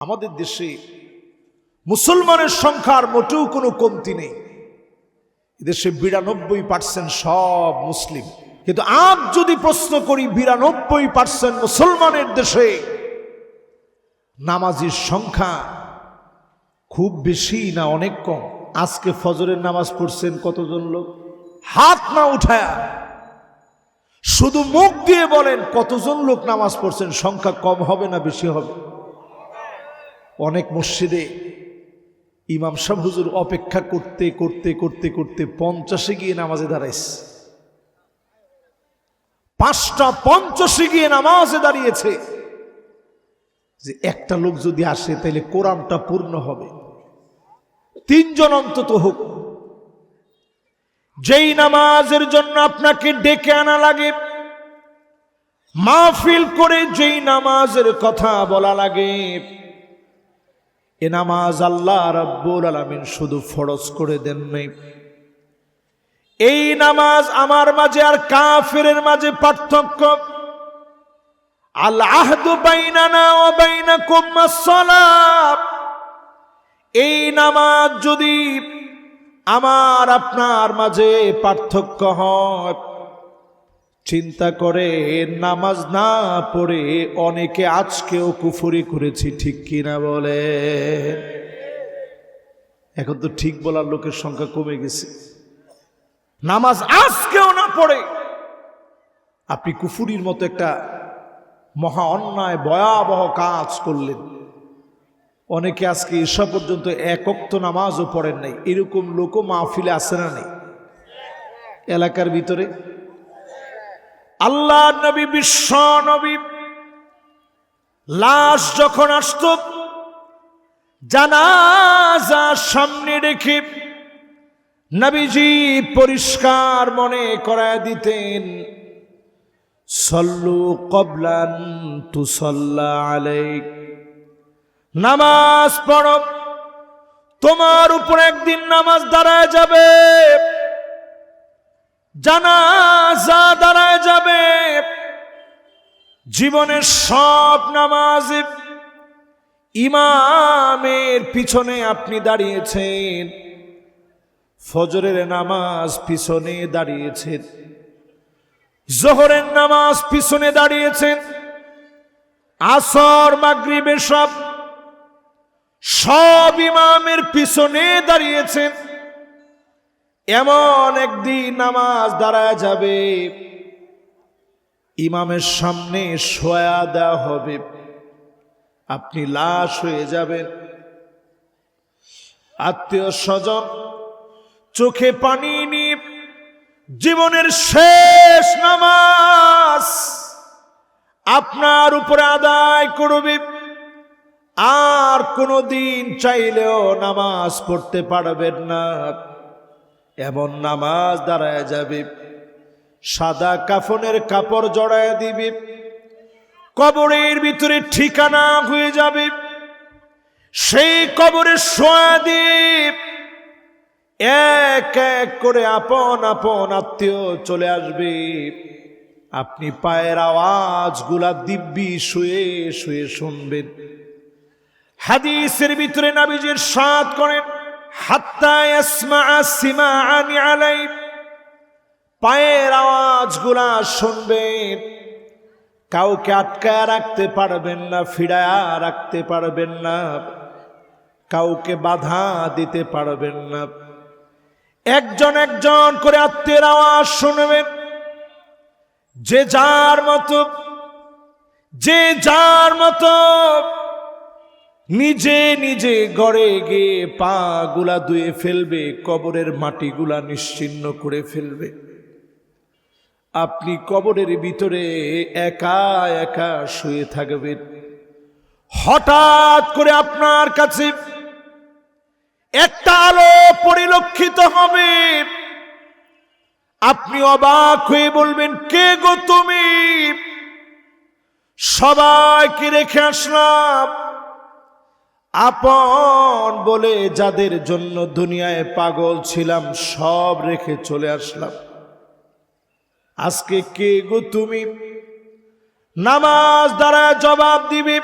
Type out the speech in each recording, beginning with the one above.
আমাদের দেশে মুসলমানের সংখ্যার মোটেও কোনো কমতি নেই। এদেশে বিরানব্বই পার্সেন্ট সব মুসলিম। কিন্তু আজ যদি প্রশ্ন করি, বিরানব্বই পার্সেন্ট মুসলমানের দেশে নামাজির সংখ্যা খুব বেশি না অনেক কম? আজকে ফজরের নামাজ পড়ছেন কতজন লোক? হাত না উঠায়া শুধু মুখ দিয়ে বলেন কতজন লোক নামাজ পড়ছেন? সংখ্যা কম হবে না বেশি হবে? অনেক মসজিদে ইমাম সাহেব হুজুর অপেক্ষা করতে করতে করতে করতে পঞ্চাশে গিয়ে নামাজে দাঁড়াইছে। পাঁচটা পঞ্চাশে গিয়ে নামাজে দাঁড়িয়েছে। যে একটা লোক যদি আসে তাহলে কোরআনটা পূর্ণ হবে। তিনজন অন্তত হোক। যেই নামাজের জন্য আপনাকে ডেকে আনা লাগে, মাহফিল করে যেই নামাজের কথা বলা লাগে এ নামাজ আল্লাহ রাব্বুল আলামিন শুধু ফরজ করে দেন নাই। এই নামাজ আমার মাঝে আর কাফেরের মাঝে পার্থক্য। আল আহদু বাইনানা ও বাইনাকুম আসসালাত। এই নামাজ যদি আমার আপনার মাঝে পার্থক্য হয় চিন্তা করে, নামাজ না পড়ে অনেকে আজকেও কুফুরি করেছি, ঠিক কিনা বলে? এখন তো ঠিক বলার লোকের সংখ্যা কমে গেছে। নামাজ আজকেও না পড়ে। আপনি কুফুরির মতো একটা মহা অন্যায়, ভয়াবহ কাজ করলেন। অনেকে আজকে ঈশা পর্যন্ত একক্ত নামাজও পড়েন নাই। এরকম লোকও মাহফিলে আসে না নেই এলাকার ভিতরে আল্লাহ নবী, বিশ্ব নবী। লাশ যখন আসত, জানাজা সামনে রেখে নবীজি পরিষ্কার মনে করায় দিতেন, সল্লু কবলান তু সল্লা আলাইক। নামাজ পড়ো, তোমার উপর একদিন নামাজ দাঁড়ায় যাবে। জানাজা দাঁড়ায় যাবে। জীবনের সব নামাজ ইমামের পিছনে আপনি দাঁড়িয়েছেন। ফজরের নামাজ পিছনে দাঁড়িয়েছেন। জোহরের নামাজ পিছনে দাঁড়িয়েছেন। আসর, মাগরিবের সব সব ইমামের পিছনে দাঁড়িয়েছেন। এমন একদিন নামাজ দাঁড়ায় যাবে। ইমামের সামনে শোয়া দেওয়া হবে। আপনি লাশ হয়ে যাবেন। আত্মীয় স্বজন, চোখে পানি নিয়ে জীবনের শেষ নামাজ আপনার উপরে আদায় করবে। আর কোনো দিন চাইলেও নামাজ পড়তে পারবেন না। এমন নামাজ দাঁড়ায় যাবে, সাদা কাফনের কাপড় জড়ায় দিবে, কবরের ভিতরে ঠিকানা হয়ে যাবে, সেই কবরে শোয়া দিয়ে এক এক করে আপন আপন আত্মীয় চলে আসবে। আপনি পায়ের আওয়াজগুলা দিব্যি শুয়ে শুয়ে শুনবেন। হাদিসের ভিতরে নাবিজের সাত করেন পায়ের আওয়াজগুলা শুনবেন। কাউকে আটকায় রাখতে পারবেন না, ফিরায়া রাখতে পারবেন না। কাউকে বাধা দিতে পারবেন না। একজন একজন করে আত্মীয়ের আওয়াজ শুনবেন। যে যার মতো, যে যার মতো নিজে নিজে গড়ে গিয়ে পা গুলা ধুয়ে ফেলবে, কবরের মাটিগুলা নিশ্চিন্ন করে ফেলবে। আপনি কবরের ভিতরে একা একা শুয়ে থাকবেন। হঠাৎ করে আপনার কাছে একটা আলো পরিলক্ষিত হবে। আপনি অবাক হয়ে বলবেন, কে গো তুমি? সবাইকে রেখে আসলাম। আপন বলে যাদের জন্য দুনিয়ায় পাগল ছিলাম, সব রেখে চলে আসলাম। আজকে কে গো তুমি? নামাজ দ্বারা জবাব দিবে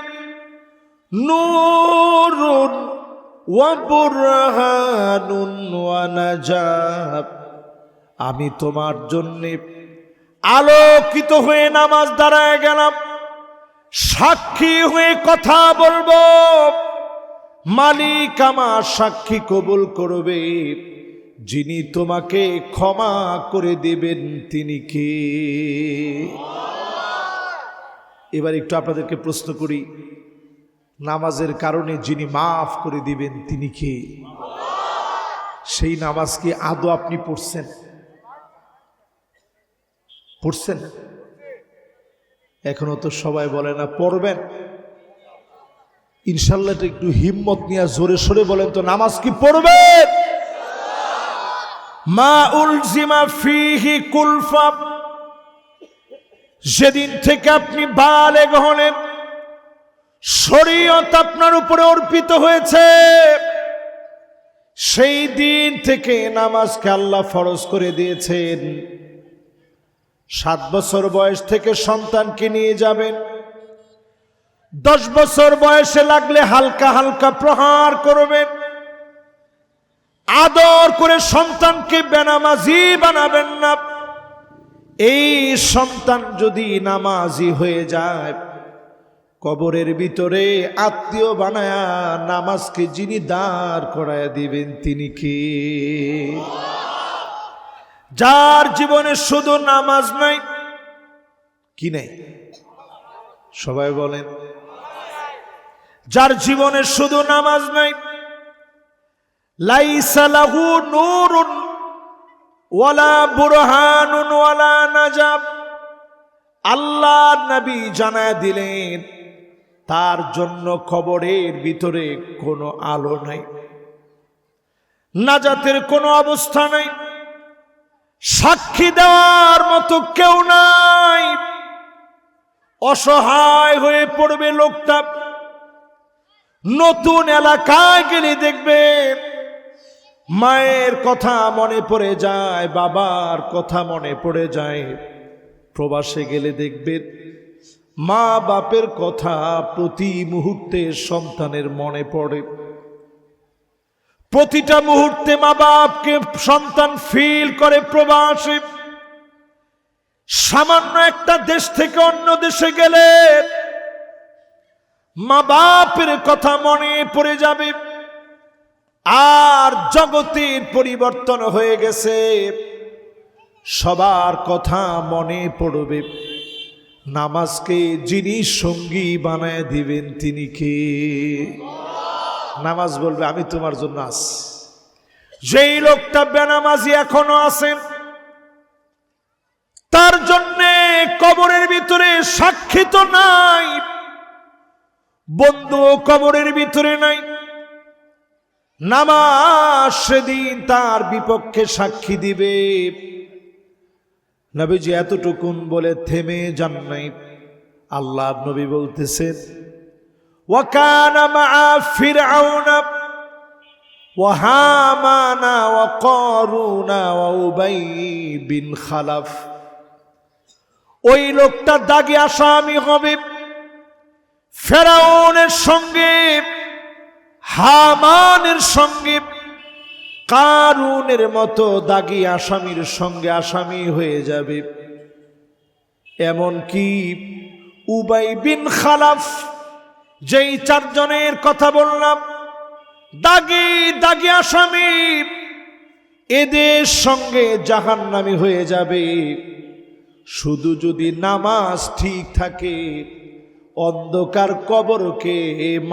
আমি তোমার জন্যে আলোকিত হয়ে নামাজ দাঁড়ায় গেলাম, সাক্ষী হয়ে কথা বলব। মালিক আমার সাক্ষী কবুল করবে। যিনি তোমাকে ক্ষমা করে দেবেন, তিনি কে? এবার একটু আপনাদেরকে প্রশ্ন করি, নামাজের কারণে যিনি মাফ করে দিবেন, তিনি কে? সেই নামাজ কি আদৌ আপনি পড়ছেন? পড়ছেন? এখনও তো সবাই বলে না, পড়বেন। ইনশাল্লাহ একটু হিম্মত নিয়ে জোরে সোরে বলেন তো, নামাজ কি পড়বে? মা উলজিমা ফিহি কুলফা। যেদিন থেকে আপনি বালেগ হলেন শরীয়ত আপনার উপরে অর্পিত হয়েছে, সেই দিন থেকে নামাজকে আল্লাহ ফরজ করে দিয়েছেন। সাত বছর বয়স থেকে সন্তানকে নিয়ে যাবেন। দশ বছর বয়সে লাগলে হালকা হালকা প্রহার করবেন। আদর করে সন্তানকে বেনামাজি বানাবেন না। এই সন্তান যদি নামাজি হয়ে যায়, কবরের ভিতরে আত্মীয় বানায়া নামাজকে যিনি দাঁড় করায় দিবেন তিনি কি? যার জীবনে শুধু নামাজ নাই, কি নেই? সবাই বলেন, যার জীবনে শুধু নামাজ নাই লাইসালাহু নূরুন ওয়ালা বুরহানুন ওয়ালা নাজাব। আল্লাহ নবী জানায় দিলেন, তার জন্য খবরের ভিতরে কোনো আলো নাই, নাজাতের কোনো অবস্থা নাই, সাক্ষী দেওয়ার মতো কেউ নাই। অসহায় হয়ে পড়বে লোকটা। নতুন এলাকায় গেলে দেখবে মায়ের কথা মনে পড়ে যায়, বাবার কথা মনে পড়ে যায়। প্রবাসে গেলে দেখবেন মা বাপের কথা প্রতি মুহূর্তে সন্তানের মনে পড়ে। প্রতিটা মুহূর্তে মা বাপকে সন্তান ফিল করে প্রবাসে। সামান্য একটা দেশ থেকে অন্য দেশে গেলে মা বাপের কথা মনে পড়ে যাবে। আর জগতের পরিবর্তন হয়ে গেছে। সবার কথা মনে পড়বে। নামাজকে যিনি সঙ্গী বানায় দিবেন তিনি কে? নামাজ বলবে, আমি তোমার জন্য আস যেই লোকটা বেনামাজি এখনও আছেন তার জন্যে কবরের ভিতরে সাক্ষী তো নাই বন্ধু কবরের ভিতরে নাই নামাজ সেদিন তার বিপক্ষে সাক্ষী দিবে নবীজি এতটুকুন বলে থেমে যান নাই আল্লাহ নবী বলতেছেন وكان مع فرعون وهامان وقارون وأبي بن خلف ওই লোকটা দাগে আসামি হবে। ফেরাউনের সঙ্গে, হামানের সঙ্গে, কারুনের মতো দাগি আসামির সঙ্গে আসামি হয়ে যাবে। এমন কি উবাই বিন খালাফ, যেই চারজনের কথা বললাম, দাগি দাগি আসামি, এদের সঙ্গে জাহান্নামি হয়ে যাবে। শুধু যদি নামাজ ঠিক থাকে, অন্ধকার কবরকে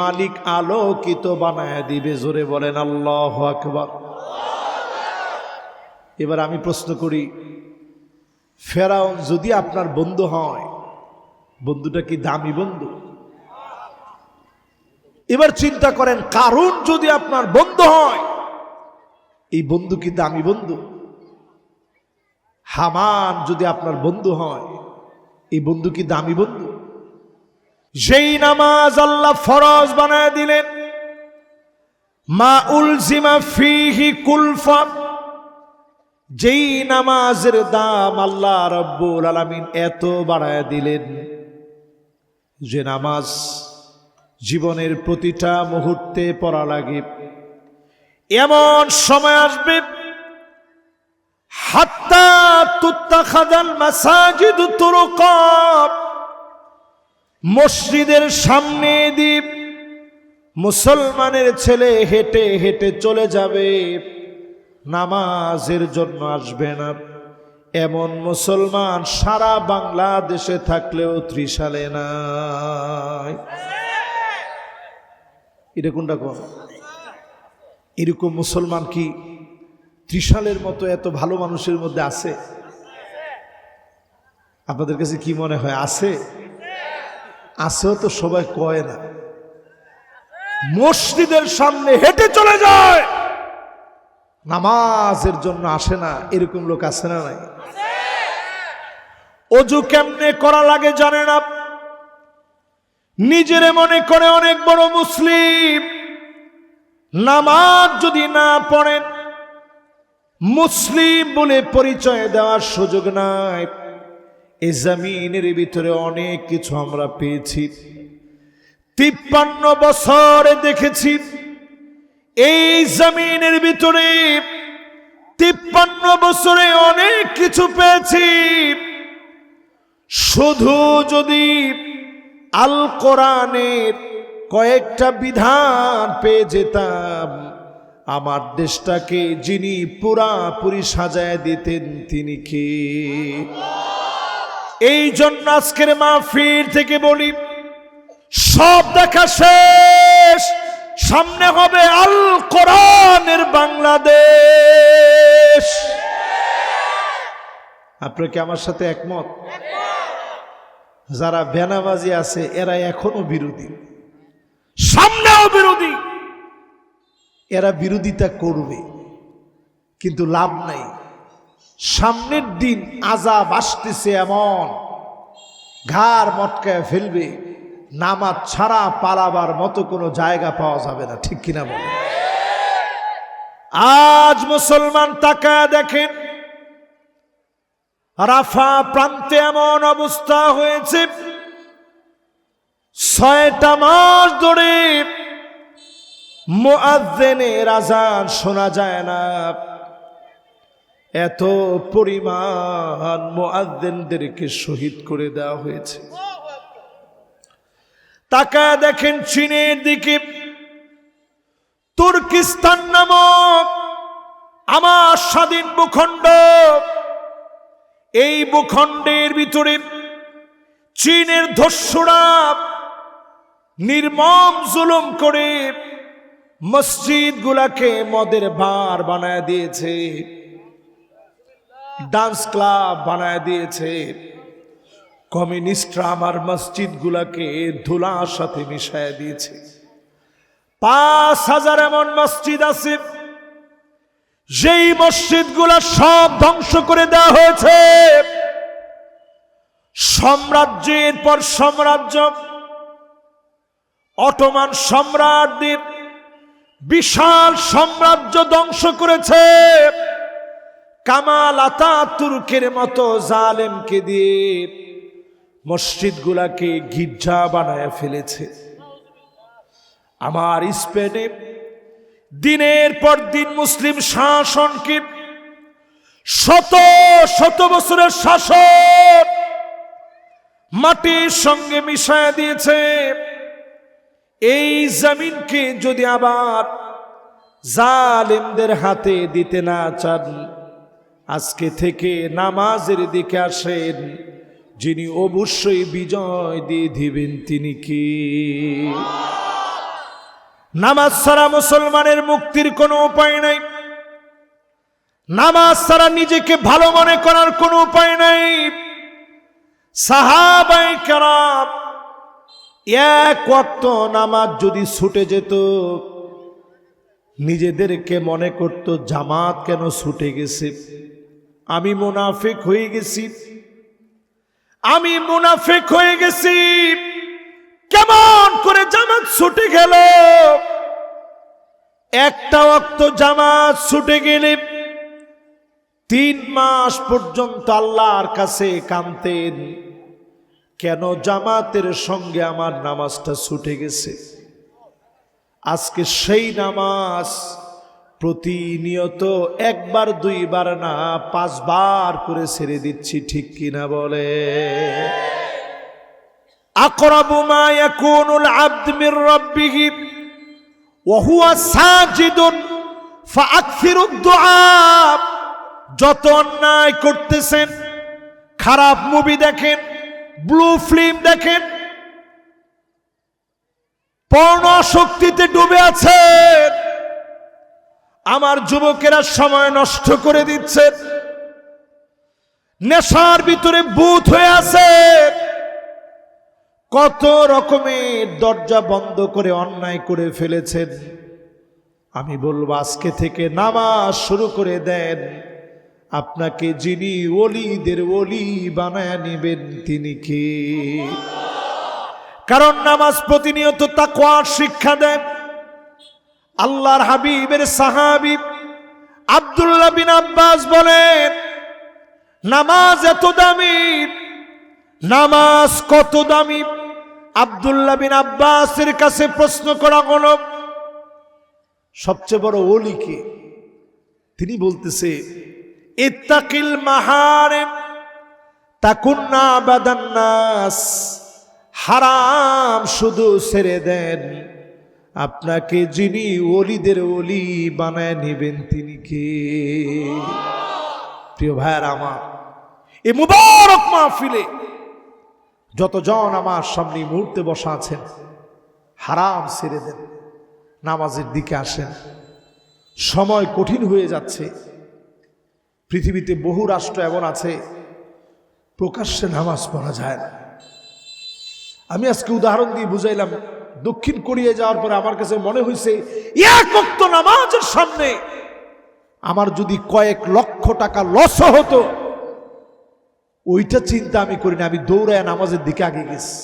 মালিক আলোকিত বানায় দিবে, জোরে বলেন আল্লাহ আকবার। এবার আমি প্রশ্ন করি, ফেরাউন যদি আপনার বন্ধু হয়, বন্ধুটা কি দামি বন্ধু? এবার চিন্তা করেন কারণ যদি আপনার বন্ধু হয়, এই বন্ধু কি দামি বন্ধু? হামান যদি আপনার বন্ধু হয়, এই বন্ধু কি দামি বন্ধু? যেই নামাজ আল্লাহ ফরজ বানায় দিলেন, মা উলজিমা ফিহি কুলফা, যেই নামাজের দাম আল্লাহ রব্বুল আলামিন এত বাড়ায় দিলেন, যে নামাজ জীবনের প্রতিটা মুহূর্তে পড়া লাগে। এমন সময় আসবে, হাত্তা মসজিদের সামনে দ্বীপ মুসলমানের ছেলে হেঁটে হেঁটে চলে যাবে। নামাজের জন্য আসবে না। এমন মুসলমান সারা বাংলাদেশে থাকলেও ত্রিশালে নাই। এটা কোনটা কোন? এরকম মুসলমান কি ত্রিশালের মতো এত ভালো মানুষের মধ্যে আছে? আপনাদের কাছে কি মনে হয়, আছে? আছেও তো সবাই কয় না। মসজিদের সামনে হেঁটে চলে যায়। নামাজের জন্য আসে না, এরকম লোক আছে না নাই? অজু কেমনে করা লাগে জানে না। নিজেরে মনে করে অনেক বড় মুসলিম। নামাজ যদি না পড়েন মুসলিম বলে পরিচয় দেওয়ার সুযোগ নাই। এই জামিনের ভিতরে অনেক কিছু আমরা পেয়েছি। তিপ্পান্ন বছরে দেখেছি। এই জমিনের ভিতরে তিপ্পান্ন বছরে অনেক কিছু পেয়েছি। শুধু যদি আল কোরআনের কয়েকটা বিধান পেয়ে যেতাম আমার দেশটাকে যিনি পুরাপুরি সাজায় দিতেন তিনি কে? এই জন্য আজকের মাহফিল থেকে বলি, সব দেখা শেষ। সামনে হবে আল কোরআনের বাংলাদেশ। আপনার কি আমার সাথে একমত? যারা বেনাবাজি আছে, এরা এখনও বিরোধী। সামনেও বিরোধী। এরা বিরোধিতা করবে, কিন্তু লাভ নাই। সামনের দিন আজাব আসতেছে এমন, ঘাড় মটকায় ফেলবে, নামাজ ছাড়া পালাবার মতো কোনো জায়গা পাওয়া যাবে না, ঠিক কিনা বলে? আজ মুসলমান তাকায় দেখেন, রাফা প্রান্তে এমন অবস্থা হয়েছে, ছয়টা মাস ধরে মোয়াজ্জেনের আজান শোনা যায় না। এত পরিমাণ মোয়াজ্জেনদেরকে শহীদ করে দেওয়া হয়েছে। তাকা দেখেন চীনের দিকে তুর্কিস্তান নামক আমার স্বাধীন ভূখণ্ড। এই ভূখণ্ডের ভিতরে চীনের ধস্যরা নির্মম জুলুম করে মসজিদ গুলাকে মদের বার বানায় দিয়েছে, ডান্স ক্লাব বানায় দিয়েছে। কমিউনিস্টরা আমার মসজিদ গুলাকে ধুলার সাথে মিশায় দিয়েছে। পাঁচ হাজার এমন মসজিদ আছে, যেই মসজিদগুলা সব ধ্বংস করে দেওয়া হয়েছে। সাম্রাজ্যের পর সাম্রাজ্য, অটোমান সম্রাটদের বিশাল সাম্রাজ্য ধ্বংস করেছে। কামাল আতা তুর্কের মতো জালেমকে দিয়ে মসজিদগুলাকে গির্জা বানায় ফেলেছে। আমার স্পেনে দিনের পর দিন মুসলিম শাসনকে শত শত বছরের শাসন মাটির সঙ্গে মিশায় দিয়েছে। এই জমিনকে যদি আবার জালেমদের হাতে দিতে না চান, আজকে থেকে নামাজের দিকে আসেন, যিনি অবশ্যই বিজয় দিয়ে দিবেন, তিনি কি? নামাজ ছাড়া মুসলমানের মুক্তির কোনো উপায় নাই। নামাজ ছাড়া নিজেকে ভালো মনে করার কোনো উপায় নাই। সাহাবাই কারাম এক ওয়াক্ত নামাজ যদি ছুটে যেত, নিজেদেরকে মনে করত জামাত কেন ছুটে গেছে? আমি মুনাফিক হয়ে গেছি। আমি মুনাফিক হয়ে গেছি। কেমন করে জামাত ছুটে গেল? একটা অক্ত জামাত ছুটে গেলে তিন মাস পর্যন্ত আল্লাহর কাছে কানতেন কেন জামাতের সঙ্গে আমার নামাজটা ছুটে গেছে? আজকে সেই নামাজ প্রতিনিয়ত একবার, দুইবার না, পাঁচবার করে ছেড়ে দিচ্ছি, ঠিক কিনা বলে? আবদ যত অন্যায় করতেছেন, খারাপ মুভি দেখেন ব্লু ফিল্ম দেখেন। পর্ণ শক্তিতে ডুবে আছেন। আমার যুবকেরা সময় নষ্ট করে দিচ্ছে নেশার ভিতরে বুথ হয়ে আছে কত রকমের দরজা বন্ধ করে অন্যায় করে ফেলেছেন। আমি বলব আজকে থেকে নামাজ শুরু করে দেন। আপনাকে যিনি ওলিদের ওলি বানায় নেবেন, তিনি কে? কারণ নামাজ প্রতিনিয়ত তাকওয়ার শিক্ষা দেন। আল্লাহর হাবিবের সাহাবি আব্দুল্লাহ বিন আব্বাস বলেন, নামাজ এত দামি, নামাজ কত দামি? আব্দুল্লাহ বিন আব্বাসের কাছে প্রশ্ন করা হলো, সবচেয়ে বড় ওলি কে? তিনি বলতেছে ইত্তাকিল মাহারে তাকুন্না বাদান্নাস হারাম শুধু ছেড়ে দেন। আপনাকে যিনি ওলিদের ওলি বানায় নেবেন তিনি কে? প্রিয় ভাইয়ার আমার, এ মুবারক মাহফিলে যতজন আমার সামনে মুহূর্তে বসা আছেন, হারাম ছেড়ে দেন, নামাজের দিকে আসেন। সময় কঠিন হয়ে যাচ্ছে। পৃথিবীতে বহু রাষ্ট্র এমন আছে, প্রকাশ্যে নামাজ পড়া যায় না। আমি আজকে উদাহরণ দিয়ে বুঝাইলাম, দক্ষিণ কোরিয়া যাওয়ার পরে আমার কাছে মনে হয়েছে এক নামাজের সামনে আমার যদি কয়েক লক্ষ টাকা লস হতো, ওইটা চিন্তা আমি করি না, আমি দৌড়ায় নামাজের দিকে আগে গেছি।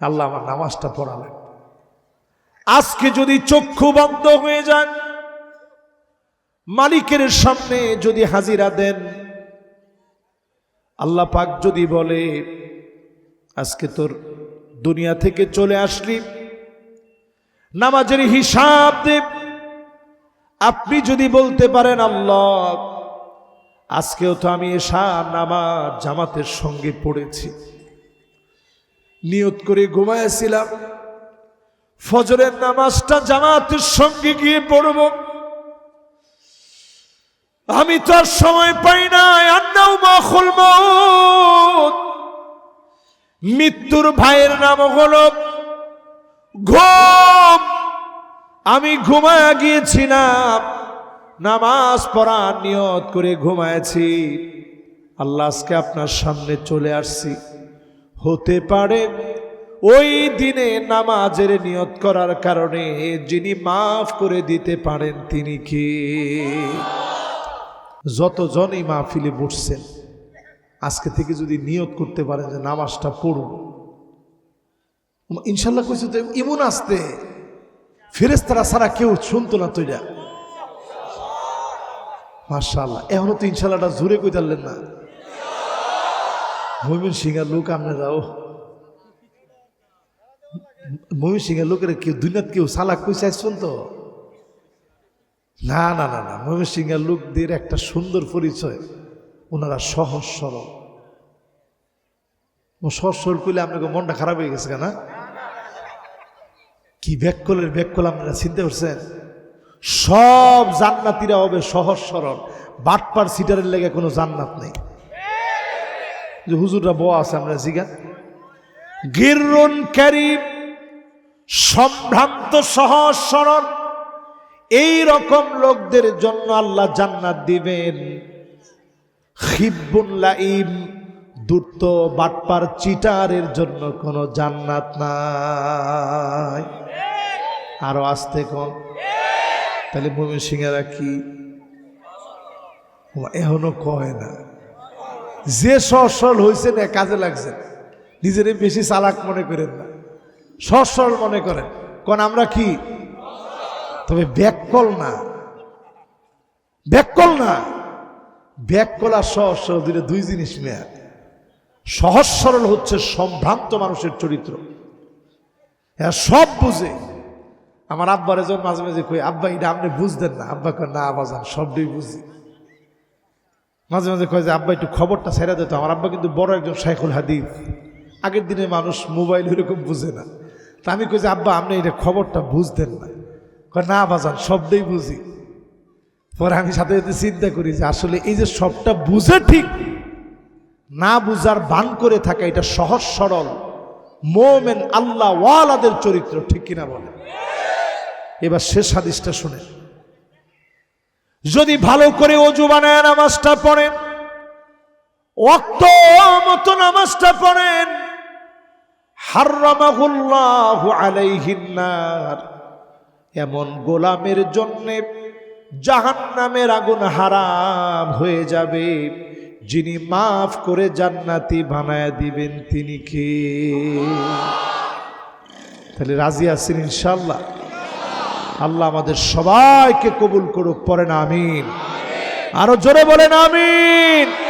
আল্লাহ আমার নামাজটা পড়ালেন। আজকে যদি চক্ষু বন্ধ হয়ে যান মালিকের সামনে যদি হাজিরা দেন, আল্লাহ পাক যদি বলে, আজকে তোর দুনিয়া থেকে চলে আসলি, নামাজের হিসাব দেব আপনি যদি বলতে পারেন, আল্লাহ, আজকেও তো আমি এসা নামাজ জামাতের সঙ্গে পড়েছি। নিয়ত করে ঘুমাইছিলাম ফজরের নামাজটা জামাতের সঙ্গে গিয়ে পড়ব। আমি তো আর সময় পাই না আন্নাও মাখুল মৃত্যুর ভাইয়ের নাম হলো ঘুম। আমি ঘুমায়া গিয়েছিলাম, নামাজ পড়া নিয়ত করে ঘুমায়াছি আল্লাহ আজকে আপনার সামনে চলে আসছি। হতে পারে ওই দিনে নামাজের নিয়ত করার কারণে যিনি মাফ করে দিতে পারেন তিনি কি? যতজনই মাহফিলে বসছেন, আজকে থেকে যদি নিয়ত করতে পারেন যে নামাজটা পড়ব। ইনশাল্লাহ কইছে তো এমন আসতে ফেরেস্তারা সারা কেউ শুনতো না তৈরা। মার্শাল্লাহ এখনও তো ইনশাল্লাহটা জোরে কই দিলেন না। মমিন সিংহার লোক আপনারাও মমিন সিংহার লোকের কেউ দুনিয়াত কেউ সালাক কইছে আসছেন তো না না না না মমিন সিংহার লোকদের একটা সুন্দর পরিচয়। ওনারা সহজ, সরল। সহজ, সরল করলে আপনাকে মনটা খারাপ হয়ে গেছে কেনা? কি ব্যাককলের ব্যাককল আপনারা চিনতে পারছেন? সব জান্নাতিরা হবে সহজ, সরল। বাটপার সিটারের লেগে কোনো জান্নাত নেই। যে হুজুররা বয়া আছে, আমরা জিগা গিরুন ক্যারিম সম্ভ্রান্ত, সহজ, সরল। এই রকম লোকদের জন্য আল্লাহ জান্নাত দিবেন। খিব্বুন লাইম দূর্ত বাটপার চিটারের জন্য কোনো জান্নাত নাই। আরও আসতে কম তাহলে মমিন সিংহেরা কি? এখনও কয় না। যে সসল হয়েছে না, কাজে লাগছে নিজেরে বেশি চালাক মনে করেন না। সসল মনে করেন। কোন আমরা কি তবে ব্যাককল না। ব্যাককল না। ব্যাককল আর সহজ সরল দুটো দুই জিনিস মেয়া সহজ সরল হচ্ছে সম্ভ্রান্ত মানুষের চরিত্র। হ্যাঁ সব বুঝে। আমার আব্বার যখন মাঝে মাঝে কই, আব্বা, এটা আপনি বুঝতেন না। আব্বা কয়, না আবাজান সবটাই বুঝি। মাঝে মাঝে কয় যে, আব্বা, একটু খবরটা ছেড়ে দিত আমার আব্বা কিন্তু বড় একজন শাইখুল হাদিস। আগের দিনে মানুষ মোবাইল এরকম বুঝে না। তা আমি কই যে, আব্বা, আপনি এটা খবরটা বুঝতেন না। না, বাজান, শব্দই বুঝি। পরে আমি সাথে সাথে চিন্তা করি যে আসলে এই যে সবটা বুঝে ঠিক, না বুঝার বান করে থাকা এটা সহজ, সরল। মোমেন আল্লাহ ওয়ালাদের চরিত্র, ঠিক কিনা বলে এবার শেষ হাদিসটা শুনে যদি ভালো করে অজু বানায় নামাজটা পড়েন অক্ত মতো নামাজটা পড়েন, হার্রামাহুল্লাহু আলাইহিন্নার এমন গোলামের জন্যে জাহান্নামের আগুন হারাম হয়ে যাবে। যিনি মাফ করে জান্নাতি বানায় দিবেন তিনি কে? তাহলে রাজি আছেন ইনশাল্লাহ আল্লাহ আমাদের সবাইকে কবুল করুক পড়েন আমিন। আরও জোরে বলেন আমিন।